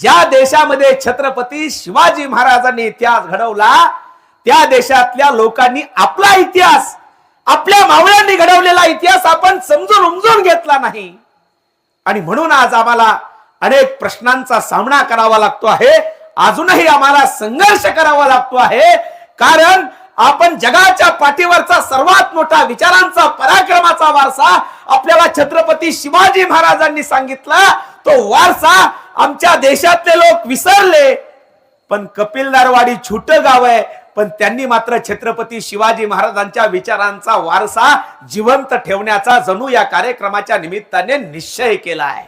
ज्या देशामध्ये छत्रपती शिवाजी महाराजांनी इतिहास घडवला त्या देशातल्या लोकांनी आपला इतिहास आपल्या मावळ्यांनी घडवलेला इतिहास आपण समजून उमजून घेतला नाही. आणि म्हणून आज आम्हाला अनेक प्रश्नांचा सामना करावा लागतो आहे. अजूनही आम्हाला संघर्ष करावा लागतो आहे. कारण आपण जगाच्या पाठीवरचा सर्वात मोठा विचारांचा पराक्रमाचा वारसा आपल्याला छत्रपती शिवाजी महाराजांनी सांगितला. तो वारसा आमच्या देशातले लोक विसरले. पण कपिलदारवाडी छोट गाव आहे. पण त्यांनी मात्र छत्रपती शिवाजी महाराजांच्या विचारांचा वारसा जिवंत ठेवण्याचा जणू या कार्यक्रमाच्या निमित्ताने निश्चय केला आहे.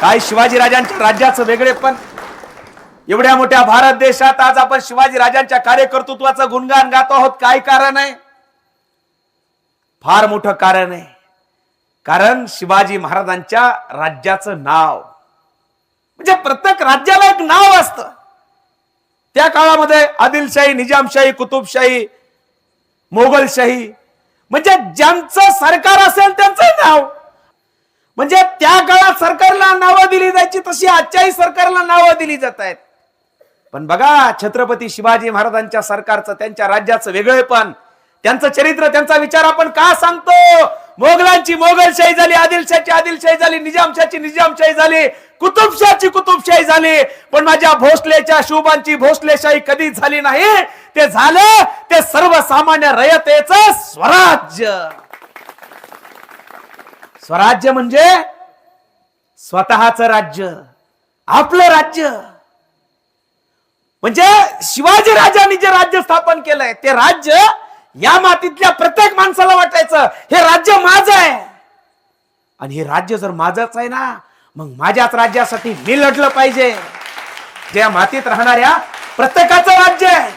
काय शिवाजी राजांच्या राज्याचं वेगळे पण? एवढ्या मोठ्या भारत देशात आज आपण शिवाजी राजांच्या कार्यकर्तृत्वाचं गुणगान गातो आहोत. काय कारण आहे? फार मोठं कारण आहे. कारण शिवाजी महाराजांच्या राज्याचं नाव म्हणजे प्रत्येक राज्याला एक नाव असतं. त्या काळामध्ये आदिलशाही निजामशाही कुतुबशाही मोगलशाही म्हणजे ज्यांचं सरकार असेल त्यांचं नाव. म्हणजे त्या काळात सरकारला नावं दिली जायची तशी आजच्याही सरकारला नावं दिली जात आहेत. पण बघा छत्रपती शिवाजी महाराजांच्या सरकारचं त्यांच्या राज्याचं वेगळेपण त्यांचं चरित्र त्यांचा विचार आपण का सांगतो? मोगलांची मोगलशाही झाली आदिलशाची आदिलशाही झाली निजामशाची निजामशाही झाली कुतुबशाची कुतुबशाही झाली. पण माझ्या भोसलेच्या शुभांची भोसलेशाही कधी झाली नाही? ते झालं ते सर्वसामान्य रयतेच स्वराज्य. स्वराज्य म्हणजे स्वतःच राज्य आपलं राज्य. म्हणजे शिवाजी राजांनी जे राज्य स्थापन केलंय ते राज्य या मातीतल्या प्रत्येक माणसाला वाटायचं हे राज्य माझं आहे. आणि हे राज्य जर माझंच आहे ना मग माझ्याच राज्यासाठी मी लढलं पाहिजे. ज्या मातीत राहणाऱ्या प्रत्येकाचं राज्य आहे.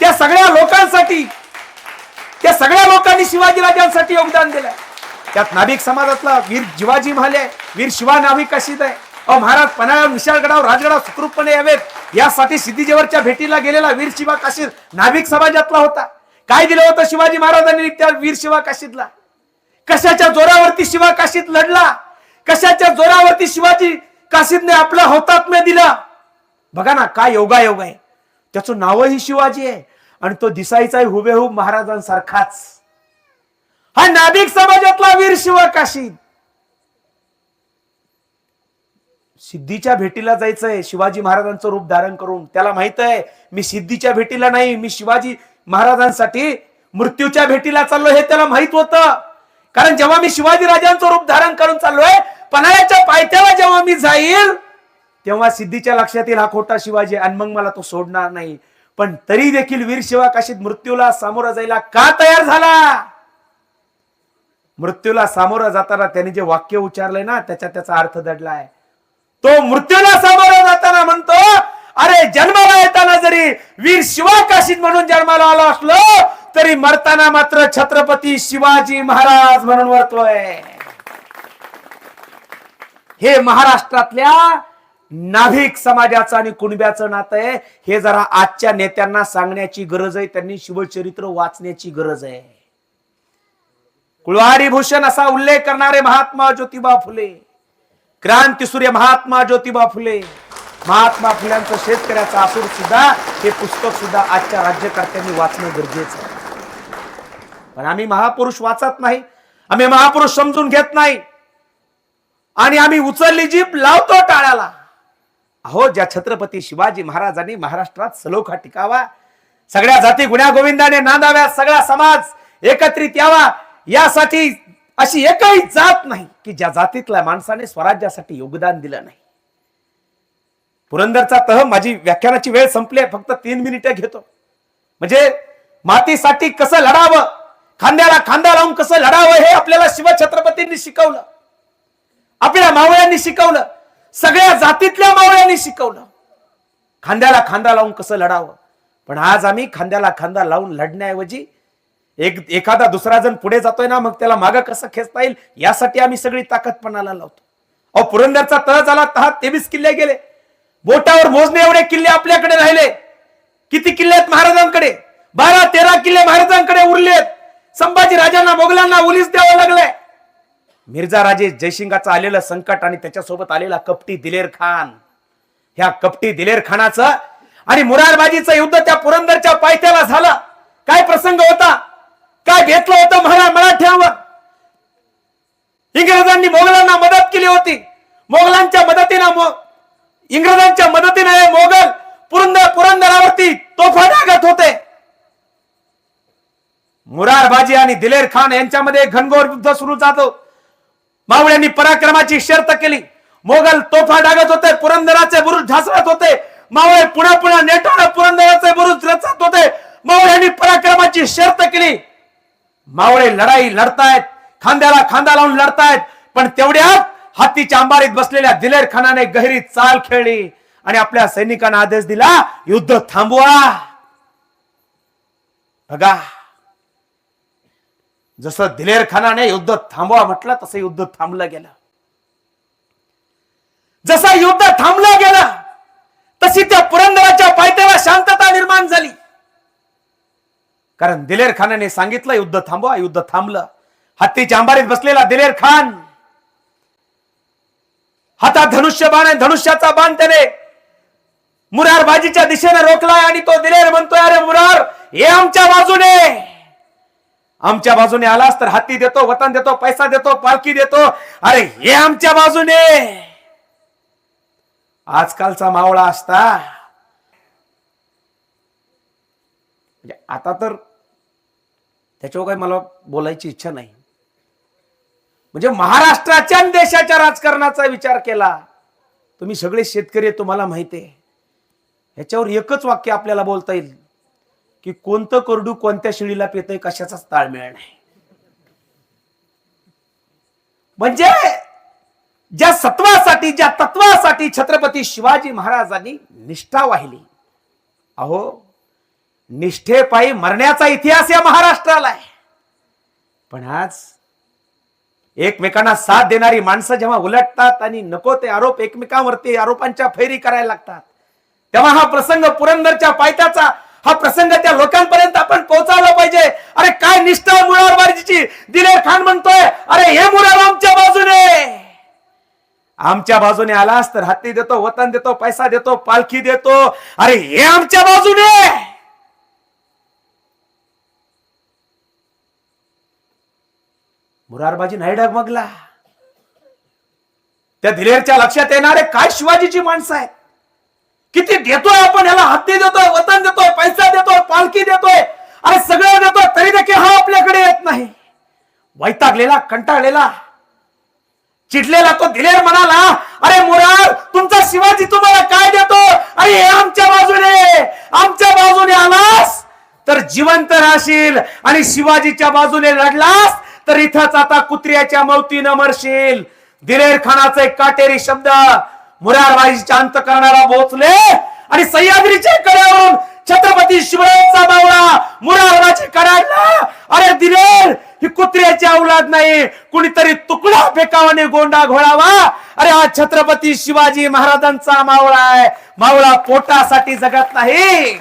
त्या सगळ्या लोकांसाठी त्या सगळ्या लोकांनी शिवाजी राजांसाठी योगदान दिलंय. त्यात नाभिक समाजातला वीर जिवाजी महाले वीर शिवा नाभिक काशीद आहे. अहो महाराज पन्हाळा विशाळगडाव राजगडाव सुखरूपपणे यावेत. यासाठी सिद्धीजेवरच्या भेटीला गेलेला वीर शिवा काशीर नाभिक समाजातला होता. काय दिलं होतं शिवाजी महाराजांनी त्या वीर शिवा काशीतला? कशाच्या जोरावरती शिवा काशीत लढला? कशाच्या जोरावरती शिवाजी काशीदने आपला हौतात्म्य दिला? बघा ना काय योगा योग आहे. त्याचं नावही शिवाजी आहे आणि तो दिसायचाही हुबेहूब महाराजांसारखाच. हा नाभिक समाजातला वीर शिवा काशीद सिद्धीच्या भेटीला जायचंय शिवाजी महाराजांचं रूप धारण करून. त्याला माहीत आहे मी सिद्धीच्या भेटीला नाही मी शिवाजी महाराजांसाठी मृत्यूच्या भेटीला चाललो हे त्याला माहीत होतं. कारण जेव्हा मी शिवाजी राजांचं रूप धारण करून चाललोय पन्हाळ्याच्या पायथ्याला जेव्हा मी जाईल तेव्हा सिद्धीच्या लक्षात येईल हा खोटा शिवाजी आणि मग मला तो सोडणार नाही. पण तरी देखील वीर शिवा काशीत मृत्यूला सामोरा जायला का तयार झाला? मृत्यूला सामोरा जाताना त्याने जे वाक्य उच्चारलंय ना त्याच्या त्याचा अर्थ दडलाय. तो मृत्यूला सामोरा जाताना म्हणतो अरे जन्माला येताना जरी वीर शिवा काशीत म्हणून जन्माला आलो असलो तरी मरताना मात्र छत्रपती शिवाजी महाराज म्हणून मरतोय हे महाराष्ट्रातल्या नाभिक समाजाचं आणि कुणब्याचं नातं आहे. हे जरा आजच्या नेत्यांना सांगण्याची गरज आहे. त्यांनी शिवचरित्र वाचण्याची गरज आहे. कुळवाडी भूषण असा उल्लेख करणारे महात्मा ज्योतिबा फुले. क्रांतीसूर्य महात्मा ज्योतिबा फुले. महात्मा फुल्यांचं शेतकऱ्याचं आसूर सुद्धा हे पुस्तक सुद्धा आजच्या राज्यकर्त्यांनी वाचणं गरजेचं आहे. पण आम्ही महापुरुष वाचत नाही आम्ही महापुरुष समजून घेत नाही. आणि आम्ही उचलली जीप लावतो टाळ्याला. अहो ज्या छत्रपती शिवाजी महाराजांनी महाराष्ट्रात सलोखा टिकावा सगळ्या जाती गुण्या गोविंदाने नांदाव्या सगळा समाज एकत्रित यावा यासाठी अशी एकही जात नाही की ज्या जातीतल्या माणसाने स्वराज्यासाठी योगदान दिलं नाही. पुरंदरचा तह माझी व्याख्यानाची वेळ संपली आहे, फक्त तीन मिनिटं घेतो. म्हणजे मातीसाठी कसं लढावं? खांद्याला खांदा लावून कसं लढावं हे आपल्याला शिवछत्रपतींनी शिकवलं. आपल्या मावळ्यांनी शिकवलं. सगळ्या जातीतल्या मावळ्यांनी शिकवलं. खांद्याला खांदा लावून कसं लढावं? पण आज आम्ही खांद्याला खांदा लावून लढण्याऐवजी एक एखादा दुसरा जण पुढे जातोय ना मग त्याला मागं कसं खेचता येईल? यासाठी आम्ही सगळी ताकदपणाला लावतो. अहो पुरंदरचा तह झाला तहा तेवीस किल्ले गेले. बोटावर मोजणे एवढे किल्ले आपल्याकडे राहिले. किती किल्ले आहेत महाराजांकडे? बारा तेरा किल्ले महाराजांकडे उरलेत. संभाजी राजांना मोगलांना उलीस द्यावं लागलंय. मिर्झा राजे जयसिंगाचं आलेलं संकट आणि त्याच्यासोबत आलेला कपटी दिलेर खान. ह्या कपटी दिलेर खानाचं आणि मुरारबाजीचं युद्ध त्या पुरंदरच्या पायथ्याला झालं. काय प्रसंग होता? काय घेतलं होतं मरा मराठ्यावर? इंग्रजांनी मोगलांना मदत केली होती. मोगलांच्या मदतीनं इंग्रजांच्या मदतीने हे मोगल पुरंदर पुरंदरावरती तोफा डागत होते. मुरारबाजी आणि दिलेर खान यांच्यामध्ये घनघोर युद्ध सुरू जातो मावळ्यांनी पराक्रमाची शर्त केली. मोगल तोफा डागत होते पुरंदराचे बुरुज ढासळत होते. मावळे पुन्हा पुन्हा नेटाने पुरंदराचे बुरुज रचत होते. मावळ्यांनी पराक्रमाची शर्त केली. मावळे लढाई लढतायत खांद्याला खांदा लावून लढतायत पण तेवढ्यात हत्तीच्या अंबारीत बसलेल्या दिलेर खानाने गहिरी चाल खेळली आणि आपल्या सैनिकांना आदेश दिला युद्ध थांबवा. बघा जसं दिलेर खानाने युद्ध थांबवा म्हटलं तसं युद्ध थांबलं गेलं. जसं युद्ध थांबलं गेलं तशी त्या पुरंदराच्या पायथ्याला शांतता निर्माण झाली. कारण दिलेर खानाने सांगितलं युद्ध थांबवा युद्ध थांबलं. हत्तीच्या अंबारीत बसलेला दिलेर खान हातात धनुष्य बाण आहे धनुष्याचा बाण त्याने मुरार बाजीच्या दिशेने रोखलाय आणि तो दिलेर म्हणतोय अरे मुरार हे आमच्या बाजूने. आमच्या बाजूने आलास तर हाती देतो वतन देतो पैसा देतो पालखी देतो. अरे हे आमच्या बाजूने. आजकालचा मावळा असता. म्हणजे आता तर त्याच्यावर काही मला बोलायची इच्छा नाही. म्हणजे महाराष्ट्राच्या देशाच्या राजकारणाचा विचार केला तुम्ही सगळे शेतकरी तुम्हाला माहिती आहे. ह्याच्यावर एकच वाक्य आपल्याला बोलता येईल की कोणतं करडू कोणत्या शिळीला पेतय कशाचाच ताळमेळ नाही. म्हणजे ज्या सत्वासाठी ज्या तत्वासाठी छत्रपती शिवाजी महाराजांनी निष्ठा वाहिली अहो निष्ठेपायी मरण्याचा इतिहास या महाराष्ट्राला आहे. पण आज एकमेकांना साथ देणारी माणसं जेव्हा उलटतात आणि नको ते आरोप एकमेकांवरती आरोपांच्या फैरी करायला लागतात. तेव्हा हा प्रसंग पुरंदरच्या पायथ्याचा हा प्रसंग त्या लोकांपर्यंत आपण पोहोचायला पाहिजे. अरे काय निष्ठा मुरारबाजीची दिलेर खान म्हणतोय अरे हे मुरार आमच्या बाजूने. आमच्या बाजूने आलास तर हत्ती देतो वतन देतो पैसा देतो पालखी देतो. अरे हे आमच्या बाजूने! मुरारबाजी नाही डगमगला. त्या दिलेरच्या लक्षात येणारे काय शिवाजीची माणसं आहेत? किती देतोय आपण याला? हत्ती देतोय वतन देतोय पैसा देतोय पालखी देतोय. अरे सगळं देतोय तरी देखील हा आपल्याकडे येत नाही. वैतागलेला कंटाळलेला चिडलेला तो दिलेर म्हणाला अरे मुरार तुमचा शिवाजी तुम्हाला काय देतो अरे हे आमच्या बाजूने आमच्या बाजूने आलास तर जिवंत राहशील आणि शिवाजीच्या बाजूने लढलास तर इथंच आता कुत्र्याच्या मौतीनं मरशील. दिलेर एक काटेरी शब्द मुरारबाई शांत करणारा बोचले. आणि सह्याद्रीच्या कड्यावरून छत्रपती शिवरायांचा बावळा मुरारबाची करायला अरे दिलेर ही कुत्र्याची औलाद नाही. कुणीतरी तुकडा फेकावाने गोंडा घोळावा. अरे हा छत्रपती शिवाजी महाराजांचा मावळा आहे. मावळा पोटासाठी जगत नाही.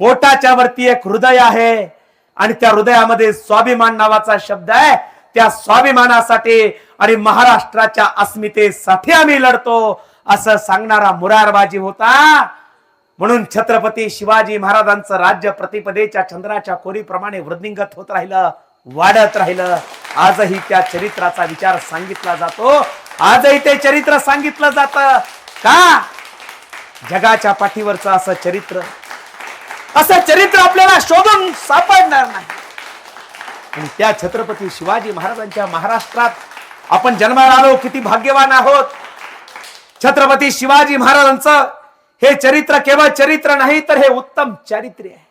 पोटाच्या वरती एक हृदय आहे. आणि त्या हृदयामध्ये स्वाभिमान नावाचा शब्द आहे. त्या स्वाभिमानासाठी आणि महाराष्ट्राच्या अस्मितेसाठी आम्ही लढतो असं सांगणारा मुरारबाजी होता. म्हणून छत्रपती शिवाजी महाराजांचं राज्य प्रतिपदेच्या चंद्राच्या कोरीप्रमाणे वृद्धिंगत होत राहिलं वाढत राहिलं. आजही त्या चरित्राचा विचार सांगितला जातो. आजही ते चरित्र सांगितलं जात. का? जगाच्या पाठीवरचं असं चरित्र असं चरित्र आपल्याला शोधून सापडणार नाही. आणि त्या छत्रपती शिवाजी महाराजांच्या महाराष्ट्रात आपण जन्माला आलो किती भाग्यवान आहोत. छत्रपती शिवाजी महाराजांचं हे चरित्र केवळ चरित्र नाही तर हे उत्तम चारित्र्य आहे.